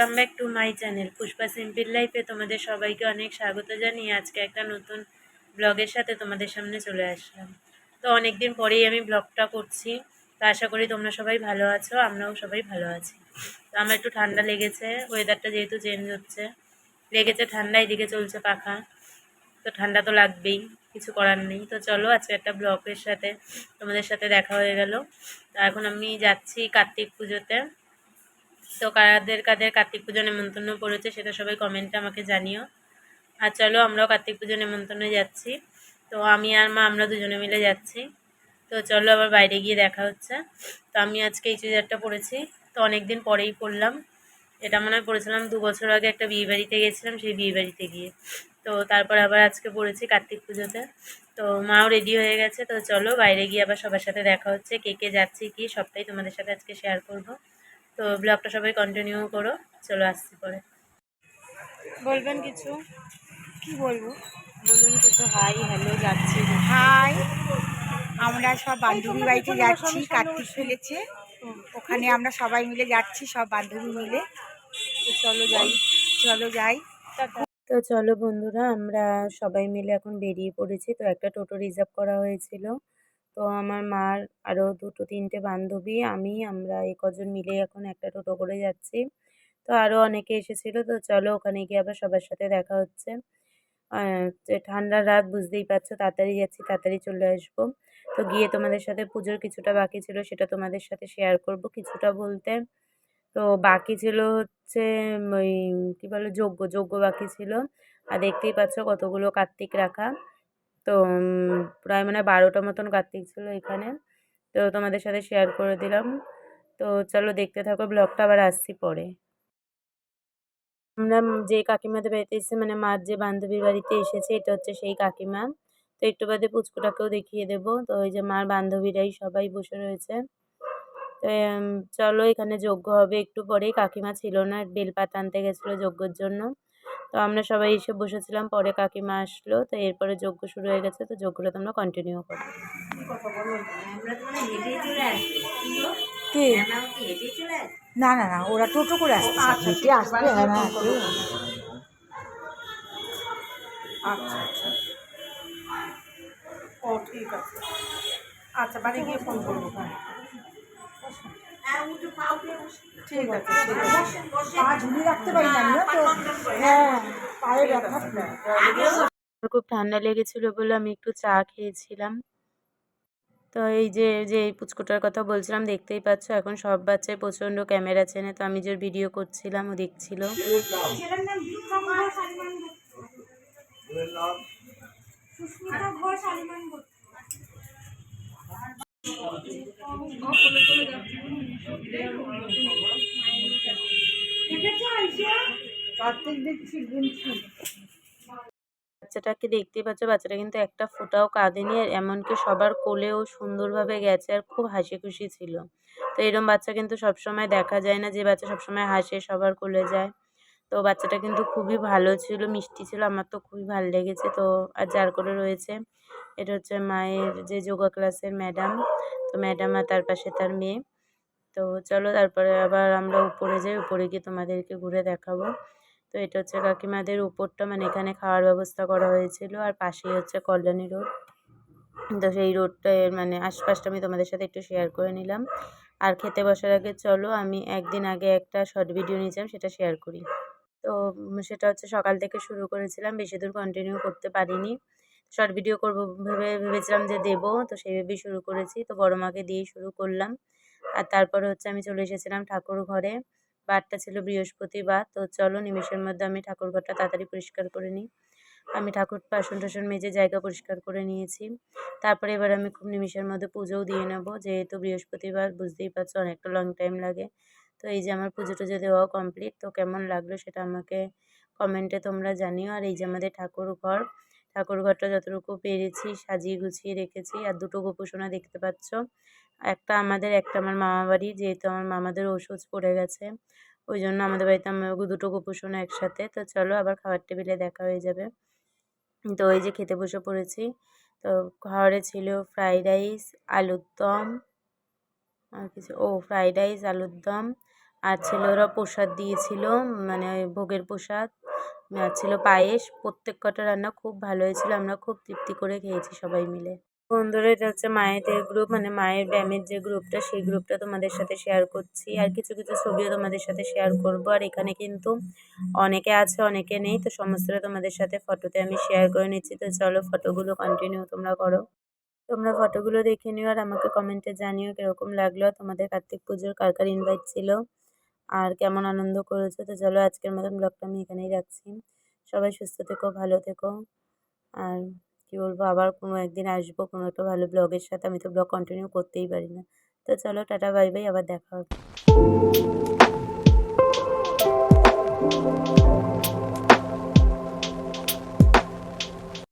Welcome back to my channel Pushpa simple লাইফে তোমাদের সবাইকে অনেক স্বাগত জানিয়ে আজকে একটা নতুন ব্লগের সাথে তোমাদের সামনে চলে আসলাম। তো অনেক দিন পরেই আমি ব্লগটা করছি। তো আশা করি তোমরা সবাই ভালো আছো, আমরাও সবাই ভালো আছি। তো আমার একটু ঠান্ডা লেগেছে ওয়েদারটা যেহেতু চেঞ্জ হচ্ছে। লেগেছে ঠান্ডা, এদিকে চলছে পাখা। তো ঠান্ডা তো লাগবেই, কিছু করার নেই। তো চলো আজকে একটা ব্লগের সাথে তোমাদের সাথে দেখা হয়ে গেল। তো এখন আমি যাচ্ছি কার্তিক পুজোতে। তো কাদের কাদের কার্তিক পুজো নেমন্তন্ন পড়েছে সেটা সবাই কমেন্টে আমাকে জানিও। আর চলো আমরাও কার্তিক পুজো নেমন্তন্নে যাচ্ছি। তো আমি আর মা, আমরা দুজনে মিলে যাচ্ছি। তো চলো আবার বাইরে গিয়ে দেখা হচ্ছে। তো আমি আজকে এই চুড়িদারটা পরেছি। তো অনেক দিন পরেই পরলাম। এটা মনে হয় পড়েছিলাম দু বছর আগে একটা বিয়ে বাড়িতে গেছিলাম, সেই বিয়ে বাড়িতে গিয়ে। তো তারপর আবার আজকে পড়েছি কার্তিক পুজোতে। তো মাও রেডি হয়ে গেছে। তো চলো বাইরে গিয়ে আবার সবার সাথে দেখা হচ্ছে, কে কে যাচ্ছি, কি সবটাই তোমাদের সাথে আজকে শেয়ার করব। তো ব্লগটা সবাই কন্টিনিউ করো চলো আসছি পরে। বলবেন কিছু? কি বলব? বলুন কিছু হাই হ্যালো যাচ্ছি। হাই আমরা সব বান্ধবী বাড়িতে যাচ্ছি কার্তিক ফেলেছে। ওখানে আমরা সবাই মিলে যাচ্ছি সব বান্ধবী মিলে। চলো যাই চলো যাই। তো চলো বন্ধুরা আমরা সবাই মিলে এখন বেরিয়ে পড়েছি। তো একটা টোটো রিজার্ভ করা হয়েছিল। তো আমার মার আরও দুটো, তিনটে বান্ধবী, আমি, আমরা এই কজন মিলে এখন একটা টোটো করে যাচ্ছি। তো আরও অনেকে এসেছিল, তো চলো ওখানে গিয়ে আবার সবার সাথে দেখা হচ্ছে। ঠান্ডার রাত, বুঝতেই পারছ, তাড়াতাড়ি যাচ্ছি, তাড়াতাড়ি চলে আসব। তো গিয়ে তোমাদের সাথে পুজোর কিছুটা বাকি ছিল, সেটা তোমাদের সাথে শেয়ার করব কিছুটা বলতে। তো বাকি ছিল হচ্ছে ওই, কী বলে, যজ্ঞ যজ্ঞ বাকি ছিল। আর দেখতেই পাচ্ছ কতগুলো কার্তিক রাখা। তো প্রায় মানে বারোটা মতন কার্তিক ছিল এখানে। তো তোমাদের সাথে শেয়ার করে দিলাম। তো চলো দেখতে থাকো ব্লগটা আবার আসছি পরে। আমরা যে কাকিমাদের বাড়িতে এসেছি মানে মার যে বান্ধবীর বাড়িতে এসেছে, এটা হচ্ছে সেই কাকিমা। তো একটু বাদে পুচকুটাকেও দেখিয়ে দেব। তো ওই যে মার বান্ধবীরাই সবাই বসে রয়েছে। তো চলো এখানে যজ্ঞ হবে। একটু পরেই কাকিমা ছিল না, বেলপাতা আনতে গেছিল যজ্ঞর জন্য। তো আমরা সবাই এসে বসেছিলাম পরে কাকিমা আসলো তো এরপরে যজ্ঞ শুরু হয়ে গেছে তো যজ্ঞটা তোমরা কন্টিনিউ করো। না না না ওরা টোটো করে আসবে হেঁটে আসবে হ্যাঁ আচ্ছা। আচ্ছা ও ঠিক আছে। আচ্ছা বাড়ি গিয়ে ফোন করব হ্যাঁ ঠিক আছে পা ঝুলিয়ে রাখতে পারি না তো? হ্যাঁ পায়ে ব্যথা আমার খুব ঠান্ডা লেগেছিল বলে আমি একটু চা খেয়েছিলাম। তো এই যে যে এই পুচকুটার কথা বলছিলাম দেখতেই পাচ্ছ এখন সব বাচ্চাই প্রচণ্ড ক্যামেরা চেনে তো আমি যে ওর ভিডিও করছিলাম ও দেখছিল। দেখছি গুনছি বাচ্চাটাকে দেখতেই পাচ্ছ, বাচ্চাটা কিন্তু একটা ফোঁটাও কাঁদেনি আর এমনকি সবার কোলেও সুন্দরভাবে গেছে আর খুব হাসি খুশি ছিল। তো এরম বাচ্চা কিন্তু সবসময় দেখা যায় না, যে বাচ্চা সবসময় হাসে, সবার কোলে যায়। তো বাচ্চাটা কিন্তু খুবই ভালো ছিল, মিষ্টি ছিল, আমার তো খুবই ভালো লেগেছে। তো আর যার করে রয়েছে, এটা হচ্ছে মায়ের যে যোগা ক্লাসের ম্যাডাম। তো ম্যাডাম আর তার পাশে তার মেয়ে। তো চলো তারপরে আবার আমরা উপরে যাই। উপরে গিয়ে তোমাদেরকে ঘুরে দেখাবো। তো এটা হচ্ছে কাকিমাদের উপরটা মানে এখানে খাওয়ার ব্যবস্থা করা হয়েছিল। আর পাশেই হচ্ছে কল্যাণী রোড। তো সেই রোডটা মানে আশপাশটা আমি তোমাদের সাথে একটু শেয়ার করে নিলাম। আর খেতে বসার আগে চলো, আমি একদিন আগে একটা শর্ট ভিডিও নিয়েছিলাম, সেটা শেয়ার করি। তো সেটা হচ্ছে সকাল থেকে শুরু করেছিলাম, বেশি দূর কন্টিনিউ করতে পারিনি। শর্ট ভিডিও করব ভেবে, ভেবেছিলাম যে দেবো, তো সেইভাবেই শুরু করেছি। তো বড় মাকে দিয়েই শুরু করলাম। আর তারপরে হচ্ছে আমি চলে এসেছিলাম ঠাকুর ঘরে। বারটা ছিল বৃহস্পতিবার, তো চলো নিমেষের মধ্যে আমি ঠাকুর ঘরটা তাড়াতাড়ি পরিষ্কার করে নিই। আমি ঠাকুর বাসন টাসন মেজে জায়গা পরিষ্কার করে নিয়েছি। তারপরে এবার আমি খুব নিমেষের মধ্যে পুজোও দিয়ে নেব। যেহেতু বৃহস্পতিবার, বুঝতেই পারছ অনেকটা লং টাইম লাগে। তো এই যে আমার পুজো টুজো দেওয়াও কমপ্লিট তো কেমন লাগল সেটা আমাকে কমেন্টে তোমরা জানিও। আর এই যে আমাদের ঠাকুর ঘর ঠাকুর ঘরটা যতটুকু পেরেছি, সাজিয়ে গুছিয়ে রেখেছি। আর দুটো গোপুসোনা দেখতে পাচ্ছ। একটা আমাদের, একটা আমার মামা বাড়ি, যেহেতু আমার মামাদের ওষুধ পড়ে গেছে। ওই জন্য আমাদের বাড়িতে আমরা দুটো গোপুসোনা একসাথে। তো চলো আবার খাবার টেবিলে দেখা হয়ে যাবে। তো ওই যে খেতে বসে পড়েছি। তো খাবারে ছিল ফ্রাইড রাইস, আলুর দম, আর কিছু ও, ফ্রাইড রাইস, আলুর দম। আর ছিল ওরা প্রসাদ দিয়েছিল মানে ভোগের প্রসাদ। ছিল পায়েস। প্রত্যেক কটা রান্না খুব ভালো হয়েছিল। আমরা খুব তৃপ্তি করে খেয়েছি সবাই মিলে। বন্ধুরা, এটা হচ্ছে মায়েদের গ্রুপ মানে মায়ের ব্যায়ামের যে গ্রুপটা সেই গ্রুপটা তোমাদের সাথে শেয়ার করছি। আর কিছু কিছু ছবিও তোমাদের সাথে শেয়ার করব। আর এখানে কিন্তু অনেকে আছে, অনেকে নেই। তো সমস্তটা তোমাদের সাথে ফটোতে আমি শেয়ার করে নিচ্ছি। তো চলো ফটোগুলো কন্টিনিউ তোমরা করো। তোমরা ফটোগুলো দেখে নিও আর আমাকে কমেন্টে জানিও কীরকম লাগল। তোমাদের কার্তিক পুজোর কার কার ইনভাইট ছিল? আর কেমন আনন্দ করেছ? তো চলো আজকের মতন ব্লগটা আমি এখানেই রাখছি। সবাই সুস্থ থেকো, ভালো থেকো। আর কী বলব, আবার কোনো একদিন আসব কোনো একটা ভালো ব্লগের সাথে। আমি তো ব্লগ কন্টিনিউ করতেই পারি না। তো চলো, টাটা, বাই বাই, আবার দেখা হবে।